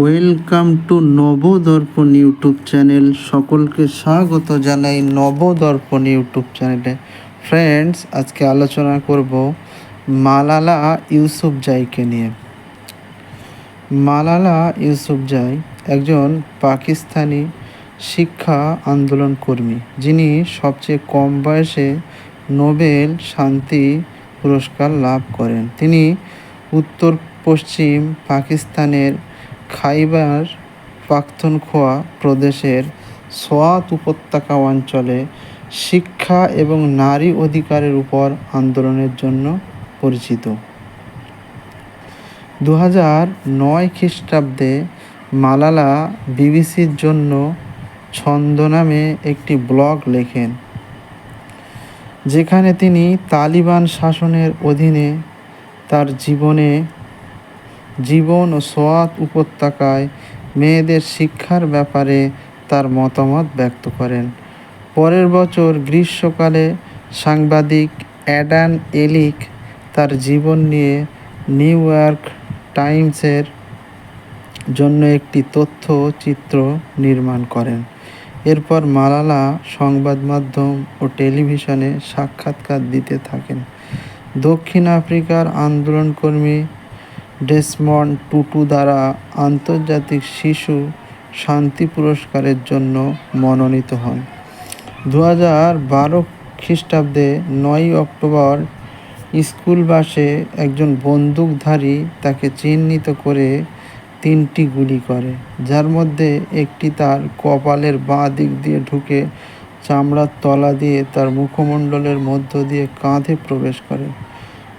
Welcome to Nabadarpan YouTube channel সকলকে স্বাগত জানাই নবদর্পণ ইউটিউব চ্যানেলে ফ্রেন্ডস আজকে আলোচনা করব মালালা ইউসুফজাইকে নিয়ে। মালালা ইউসুফজাই একজন পাকিস্তানি শিক্ষা আন্দোলন কর্মী। যিনি সবচেয়ে কম বয়সে নোবেল শান্তি পুরস্কার লাভ করেন। তিনি উত্তর পশ্চিম পাকিস্তানের খাইবার পাখতুনখোয়া প্রদেশের সোয়াত উপত্যকা অঞ্চলে শিক্ষা এবং নারী অধিকারের উপর আন্দোলনের জন্য পরিচিত। দু হাজার নয় খ্রিস্টাব্দে মালালা বিবিসির জন্য ছন্দ নামে একটি ব্লগ লেখেন, যেখানে তিনি তালিবান শাসনের অধীনে তার জীবনে জীবন ও সোয়াত উপত্যকায় মেয়েদের শিক্ষার ব্যাপারে তার মতামত ব্যক্ত করেন। পরের বছর গ্রীষ্মকালে সাংবাদিক অ্যাডান এলিক তার জীবন নিয়ে নিউ ইয়র্ক টাইমসের জন্য একটি তথ্য চিত্র নির্মাণ করেন। এরপর মালালা সংবাদ মাধ্যম ও টেলিভিশনে সাক্ষাৎকার দিতে থাকেন। দক্ষিণ আফ্রিকার আন্দোলনকর্মী ডেসমন্ড টুটু দ্বারা আন্তর্জাতিক শিশু শান্তি পুরস্কারের জন্য মনোনীত হন। দু হাজার বারো খ্রিস্টাব্দে নয়ই অক্টোবর স্কুল বাসে একজন বন্দুকধারী তাকে চিহ্নিত করে তিনটি গুলি করে, যার মধ্যে একটি তার কপালের বাঁ দিক দিয়ে ঢুকে চামড়ার তলা দিয়ে তার মুখমণ্ডলের মধ্য দিয়ে কাঁধে প্রবেশ করে।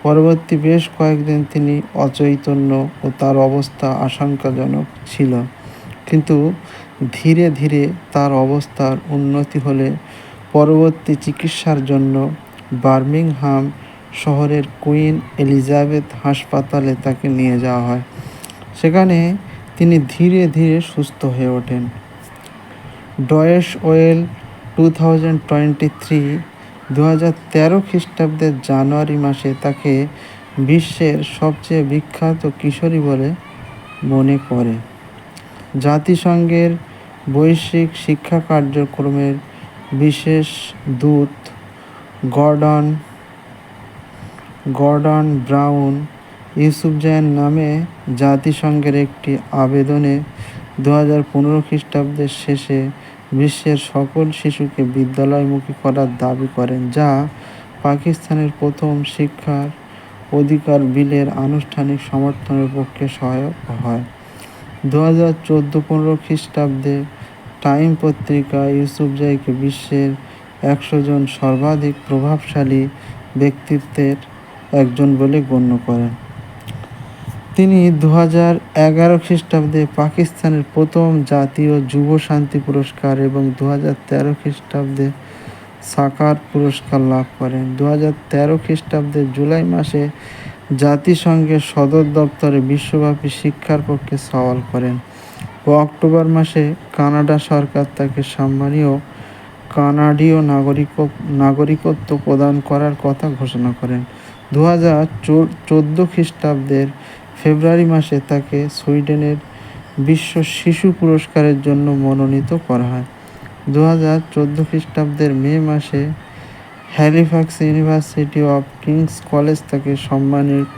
পরবর্তী বেশ কয়েকদিন তিনি অচৈতন্য ও তার অবস্থা আশঙ্কাজনক ছিল। কিন্তু ধীরে ধীরে তার অবস্থার উন্নতি হলে পরবর্তী চিকিৎসার জন্য বার্মিংহাম শহরের কুইন এলিজাবেথ হাসপাতালে তাকে নিয়ে যাওয়া হয়। সেখানে তিনি ধীরে ধীরে সুস্থ হয়ে ওঠেন। Deutsche Welle two thousand twenty three দু হাজার তেরো খ্রিস্টাব্দের জানুয়ারি মাসে তাকে বিশ্বের সবচেয়ে বিখ্যাত কিশোরী বলে মনে করে। জাতিসংঘের বৈশ্বিক শিক্ষা কার্যক্রমের বিশেষ দূত গর্ডন গর্ডন ব্রাউন ইউসুফজাইন নামে জাতিসংঘের একটি আবেদনে দু হাজার পনেরো খ্রিস্টাব্দের শেষে বিশ্বের সকল শিশুকে বিদ্যালয়মুখী করার দাবি করেন, যা পাকিস্তানের প্রথম শিক্ষার অধিকার বিলের আনুষ্ঠানিক সমর্থনের পক্ষে সহায়ক হয়। দু হাজার চোদ্দ পনেরো খ্রিস্টাব্দে টাইম পত্রিকা ইউসুফজাইকে বিশ্বের একশো জন সর্বাধিক প্রভাবশালী ব্যক্তিত্বের একজন বলে গণ্য করেন। তিনি দু হাজার এগারো খ্রিস্টাব্দে পাকিস্তানের প্রথম জাতীয় যুব শান্তি পুরস্কার এবং দু হাজার তেরো খ্রিস্টাব্দে সাকার পুরস্কার লাভ করেন। দু হাজার তেরো খ্রিস্টাব্দে জুলাই মাসে জাতিসংঘের সদর দপ্তরে বিশ্বব্যাপী শিক্ষার পক্ষে সওয়াল করেন ও অক্টোবর মাসে কানাডা সরকার তাকে সম্মানীয় কানাডীয় নাগরিক, নাগরিকত্ব প্রদান করার কথা ঘোষণা করেন। দু হাজার চোদ্দ খ্রিস্টাব্দের ফেব্রুয়ারি মাসে তাকে সুইডেনের বিশ্ব শিশু পুরস্কারের জন্য মনোনীত করা হয়। দু হাজার চোদ্দ খ্রিস্টাব্দের মে মাসে Halifax university of King's college তাকে সম্মানিত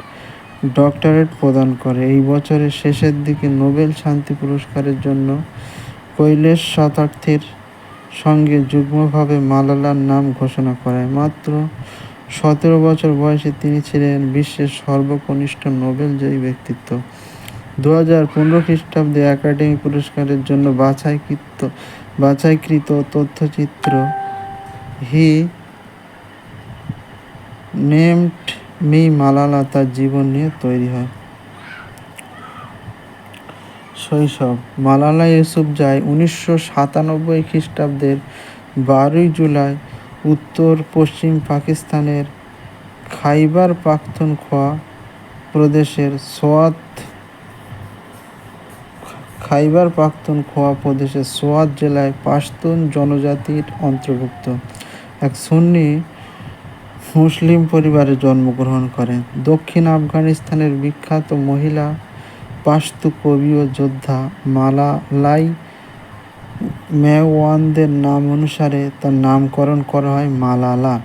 ডক্টরেট প্রদান করে। এই বছরের শেষের দিকে নোবেল শান্তি পুরস্কারের জন্য কৈলেশ শতার্থীর সঙ্গে যুগ্মভাবে মালালার নাম ঘোষণা করায়। মাত্র সতেরো বছর বয়সে তিনি ছিলেন বিশ্বের সর্বকনিষ্ঠ নোবেলজয়ী ব্যক্তিত্ব। দু হাজার পনেরো খ্রিস্টাব্দে একাডেমি পুরস্কারের জন্য বাছাইকৃত বাছাইকৃত তথ্যচিত্র হি নেমড মি মালালা তার জীবন নিয়ে তৈরি হয়। শৈশব, মালালা ইউসুফ যায় উনিশশো সাতানব্বই খ্রিস্টাব্দের বারোই জুলাই উত্তর, পশ্চিম পাকিস্তানের খাইবার পাখতুনখোয়া প্রদেশের সোয়াত খাইবার পাখতুনখোয়া প্রদেশের সোয়াত জেলায় পাশতুন জনজাতির অন্তর্ভুক্ত। এক সুন্নি মুসলিম পরিবারে জন্মগ্রহণ করেন। দক্ষিণ আফগানিস্তানের বিখ্যাত মহিলা পাস্তু কবি ও যোদ্ধা মালালাই মেওয়ানদের নাম অনুসারে তার নামকরণ করা হয় মালালা,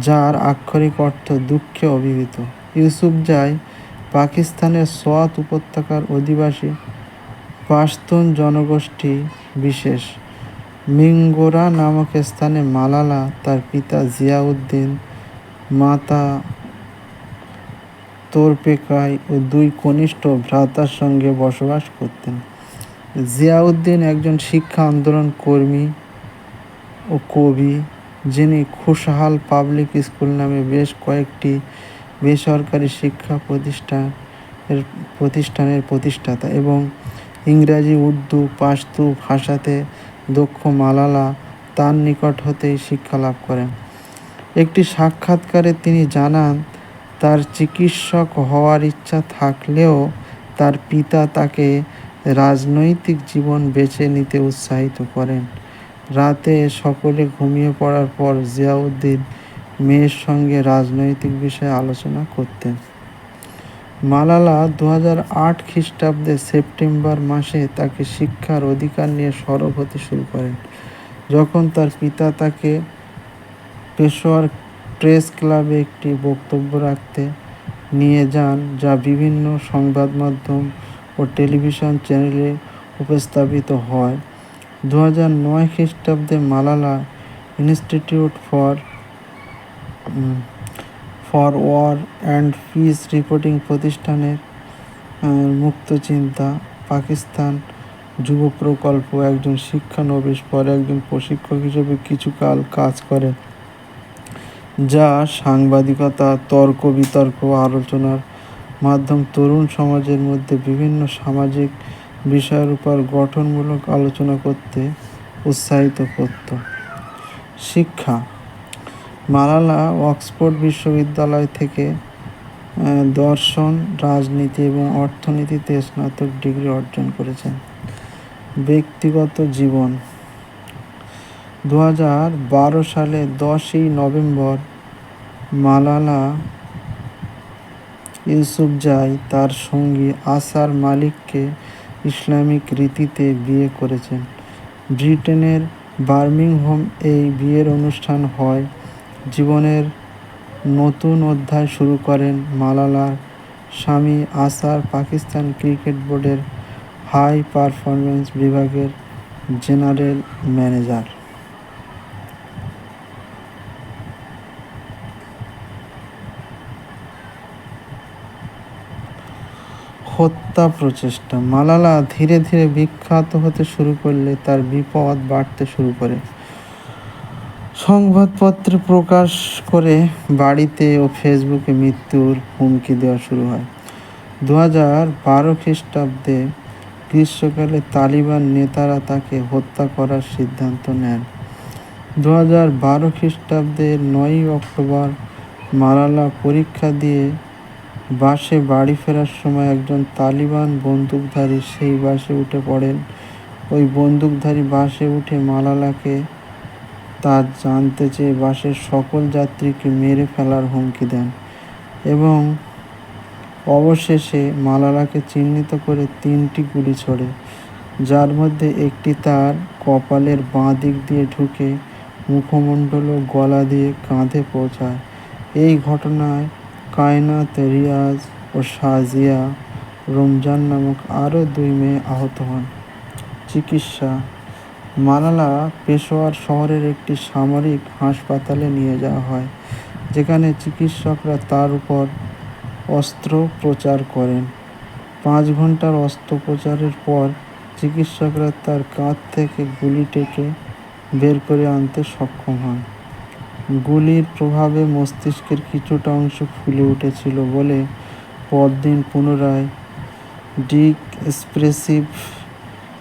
যার আক্ষরিক অর্থ দুঃখে অভিহিত ইউসুফ ইউসুফজাই পাকিস্তানের সোয়াত উপত্যকার অধিবাসী, পাশতুন জনগোষ্ঠী বিশেষ। মিঙ্গোরা নামক স্থানে মালালা তার পিতা জিয়াউদ্দিন, মাতা তোরপেকাই ও দুই কনিষ্ঠ ভ্রাতার সঙ্গে বসবাস করতেন। জিয়াউদ্দিন একজন শিক্ষা আন্দোলন কর্মী ও কবি, যিনি খুশহাল পাবলিক স্কুল নামে বেশ কয়েকটি বেসরকারি শিক্ষা প্রতিষ্ঠান এর প্রতিষ্ঠানের প্রতিষ্ঠাতা এবং ইংরাজি, উর্দু, পাশতু ভাষাতে দক্ষ মালালা তার নিকট হতেই শিক্ষা লাভ করেন। একটি সাক্ষাৎকারে তিনি জানান, তার চিকিৎসক হওয়ার ইচ্ছা থাকলেও তার পিতা তাকে রাজনৈতিক জীবন বেছে নিতে উৎসাহিত করেন। রাতে সকলে ঘুমিয়ে পড়ার পর জিয়াউদ্দিন মেয়ের সঙ্গে রাজনৈতিক বিষয়ে আলোচনা করতেন। মালালা দু আট খ্রিস্টাব্দে সেপ্টেম্বর মাসে তাকে শিক্ষার অধিকার নিয়ে সরব হতে শুরু করেন। যখন তার পিতা তাকে পেশোয়ার প্রেস ক্লাবে একটি বক্তব্য রাখতে নিয়ে যান, যা বিভিন্ন সংবাদ মাধ্যম ও টেলিভিশন চ্যানেলে উপস্থাপিত হয়। দু হাজার নয় খ্রিস্টাব্দে Malala institute for for war and peace reporting প্রতিষ্ঠানের মুক্ত চিন্তা, পাকিস্তান যুব প্রকল্প একজন শিক্ষানবিশ পরে একজন প্রশিক্ষক হিসেবে কিছুকাল কাজ করেন, যা সাংবাদিকতা, তর্ক বিতর্ক, আলোচনার মাধ্যম তরুণ সমাজের মধ্যে বিভিন্ন সামাজিক বিষয়ের উপর গঠনমূলক আলোচনা করতে উৎসাহিত করত। শিক্ষা, মালালা অক্সফোর্ড বিশ্ববিদ্যালয় থেকে দর্শন, রাজনীতি এবং অর্থনীতিতে স্নাতক ডিগ্রি অর্জন করেছেন। ব্যক্তিগত জীবন দু সালে দশই নভেম্বর মালালা ইউসুফজাই তার সঙ্গী আসার মালিককে ইসলামিক রীতিতে বিয়ে করেছেন। ব্রিটেনের বার্মিংহোম এই বিয়ের অনুষ্ঠান হয়, জীবনের নতুন অধ্যায় শুরু করেন মালালার স্বামী আসার পাকিস্তান ক্রিকেট বোর্ডের হাই পারফরমেন্স বিভাগের জেনারেল ম্যানেজার। হত্যা প্রচেষ্টা। মালালা ধীরে ধীরে বিখ্যাত হতে শুরু করলে তার বিপদ বাড়তে শুরু করে। সংবাদপত্রে প্রকাশ করে বাড়িতে ও ফেসবুকে মৃত্যুর হুমকি দেওয়া শুরু হয়। দু হাজার বারো খ্রিস্টাব্দে গ্রীষ্মকালে তালিবান নেতারা তাকে হত্যা করার সিদ্ধান্ত নেন। দু হাজার বারো খ্রিস্টাব্দে নয়ই অক্টোবর মালালা পরীক্ষা দিয়ে বাসে বাড়ি ফেরার সময় একজন তালিবান বন্দুকধারী সেই বাসে উঠে পড়েন। ওই বন্দুকধারী বাসে উঠে মালালাকে তা জানতে চেয়ে বাসের সকল যাত্রীকে মেরে ফেলার হুমকি দেন এবং অবশেষে মালালাকে চিহ্নিত করে তিনটি গুলি ছোড়ে, যার মধ্যে একটি তার কপালের বাঁ দিক দিয়ে ঢুকে মুখমণ্ডল ও গলা দিয়ে কাঁধে পৌঁছায়। এই ঘটনায় কায়নাত, রিয়াজ ও শাজিয়া রমজান নামক আরও দুই মেয়ে আহত হন। চিকিৎসা। মালালা পেশোয়ার শহরের একটি সামরিক হাসপাতালে নিয়ে যাওয়া হয়, যেখানে চিকিৎসকরা তার উপর অস্ত্র প্রচার করেন। পাঁচ ঘণ্টার অস্ত্রোপচারের পর চিকিৎসকরা তার কাঁধ থেকে গুলি টেকে বের করে আনতে সক্ষম হন। গুলির প্রভাবে মস্তিষ্কের কিছুটা অংশ ফুলে উঠেছিল বলে পরদিন পুনরায় ডিক এক্সপ্রেসিভ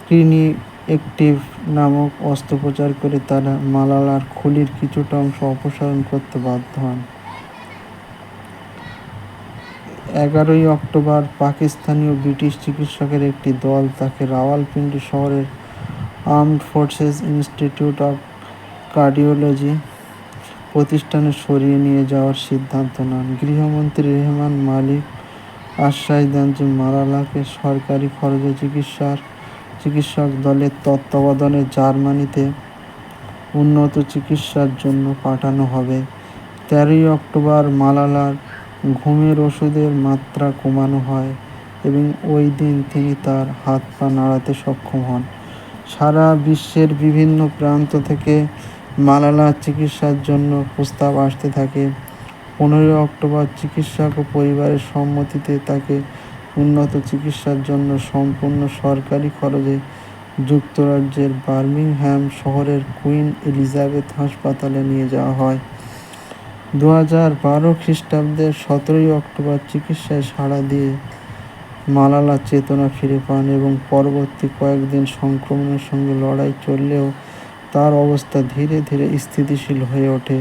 ক্রিনি একটিভ নামক অস্ত্রোপচার করে তারা মালালার খুলির কিছুটা অংশ অপসারণ করতে বাধ্য হন। এগারোই অক্টোবর পাকিস্তানি ও ব্রিটিশ চিকিৎসকের একটি দল তাকে রাওয়ালপিন্ডি শহরের armed forces institute of cardiology প্রতিষ্ঠানে সরিয়ে নিয়ে যাওয়ার সিদ্ধান্ত নেন। গৃহমন্ত্রী রেহমান মালিক আশ্বাস দেন যে মালালাকে সরকারি খরচে চিকিৎসার চিকিৎসক দলের তত্ত্বাবধানে জার্মানিতে উন্নত চিকিৎসার জন্য পাঠানো হবে। তেরোই অক্টোবর মালালার ঘুমের ওষুধের মাত্রা কমানো হয় এবং ওই দিন তিনি তার হাত পা নাড়াতে সক্ষম হন। সারা বিশ্বের বিভিন্ন প্রান্ত থেকে মালালা চিকিৎসার জন্য প্রস্তাব আসতে থাকে। পনেরোই অক্টোবর চিকিৎসক ও পরিবারের সম্মতিতে তাকে উন্নত চিকিৎসার জন্য সম্পূর্ণ সরকারি খরচে যুক্তরাজ্যের বার্মিংহ্যাম শহরের কুইন এলিজাবেথ হাসপাতালে নিয়ে যাওয়া হয়। দু হাজার বারো খ্রিস্টাব্দের সতেরোই অক্টোবর চিকিৎসায় সাড়া দিয়ে মালালা চেতনা ফিরে পান এবং পরবর্তী কয়েকদিন সংক্রমণের সঙ্গে লড়াই চললেও তার অবস্থা ধীরে ধীরে স্থিতিশীল হয়ে ওঠে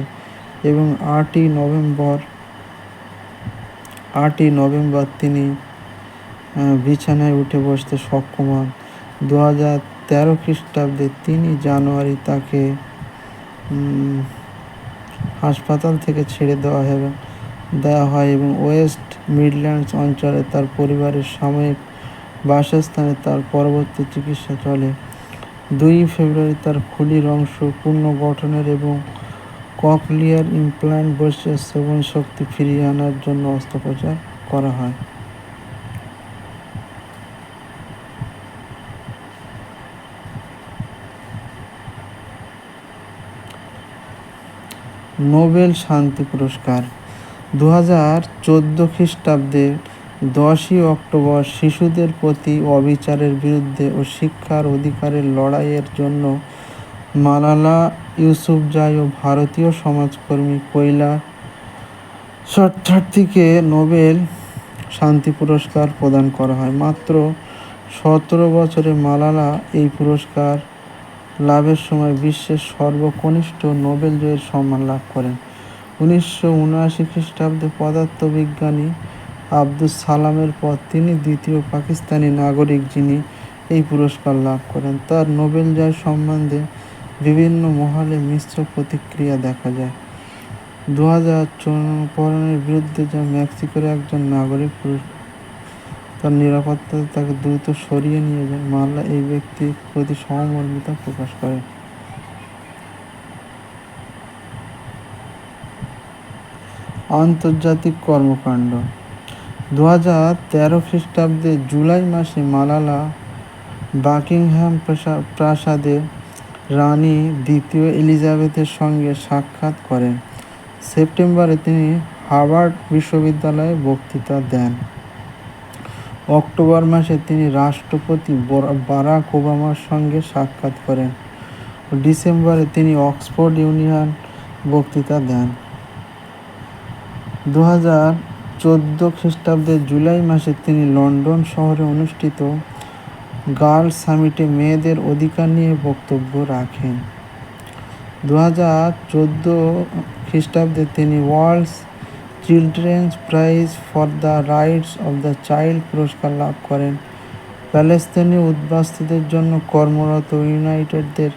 এবং আটই নভেম্বর আটই নভেম্বর তিনি বিছানায় উঠে বসতে সক্ষম হন। দু হাজার তেরো খ্রিস্টাব্দে তিনি জানুয়ারি তাকে হাসপাতাল থেকে ছেড়ে দেওয়া হবে, দেওয়া হয় এবং ওয়েস্ট মিডল্যান্ডস অঞ্চলে তার পরিবারের সাময়িক বাসস্থানে তার পরবর্তী চিকিৎসা চলে। দুই ফেব্রুয়ারি তার খুলির অংশ পূর্ণ গঠনের এবং ককলিয়ার ইমপ্ল্যান্ট বসে শ্রবণ শক্তি ফিরিয়ে আনার জন্য অস্ত্রোপচার করা হয়। নোবেল শান্তি পুরস্কার। দু হাজার চোদ্দ খ্রিস্টাব্দে দশই অক্টোবর শিশুদের প্রতি অবিচারের বিরুদ্ধে ও শিক্ষার অধিকারের লড়াইয়ের জন্য মালালা ইউসুফজাই ও ভারতীয় সমাজকর্মী কৈলা সত্যার্থীকে নোবেল শান্তি পুরস্কার প্রদান করা হয়। মাত্র সতেরো বছরে মালালা এই পুরস্কার লাভের সময় বিশ্বের সর্বকনিষ্ঠ নোবেল জয়ের সম্মান লাভ করেন। উনিশশো উনআশি খ্রিস্টাব্দে পদার্থবিজ্ঞানী আব্দুল সালামের পর তিনি দ্বিতীয় পাকিস্তানি নাগরিক যিনি এই পুরস্কার লাভ করেন। তার নোবেল জয় সম্বন্ধে বিভিন্ন মহলে মিশ্র প্রতিক্রিয়া দেখা যায়। দু হাজার পরনের বিরুদ্ধে যা মেক্সিকোর একজন নাগরিক তার নিরাপত্তা তাকে দ্রুত সরিয়ে নিয়ে যান। মাল্লা এই ব্যক্তির প্রতি সহমর্মিতা প্রকাশ করে। আন্তর্জাতিক কর্মকাণ্ড দু হাজার তেরো খ্রিস্টাব্দে জুলাই মাসে মালালা বাকিংহ্যাম প্রাসাদে রানী দ্বিতীয় এলিজাবেথের সঙ্গে সাক্ষাৎ করেন। সেপ্টেম্বরে তিনি হার্ভার্ড বিশ্ববিদ্যালয়ে বক্তৃতা দেন। অক্টোবর মাসে তিনি রাষ্ট্রপতি বারাক ওবামার সঙ্গে সাক্ষাৎ করেন। ডিসেম্বরে তিনি অক্সফোর্ড ইউনিয়ন বক্তৃতা দেন। দু হাজার চোদ্দ খ্রিস্টাব্দের জুলাই মাসে তিনি লন্ডন শহরে অনুষ্ঠিত গার্ল সামিটে মেয়েদের অধিকার নিয়ে বক্তব্য রাখেন। দু হাজার চোদ্দ খ্রিস্টাব্দে তিনি world's children's prize for the rights of the child পুরস্কার লাভ করেন। প্যালেস্তিনি উদ্বাস্তুদের জন্য কর্মরত ইউনাইটেডদের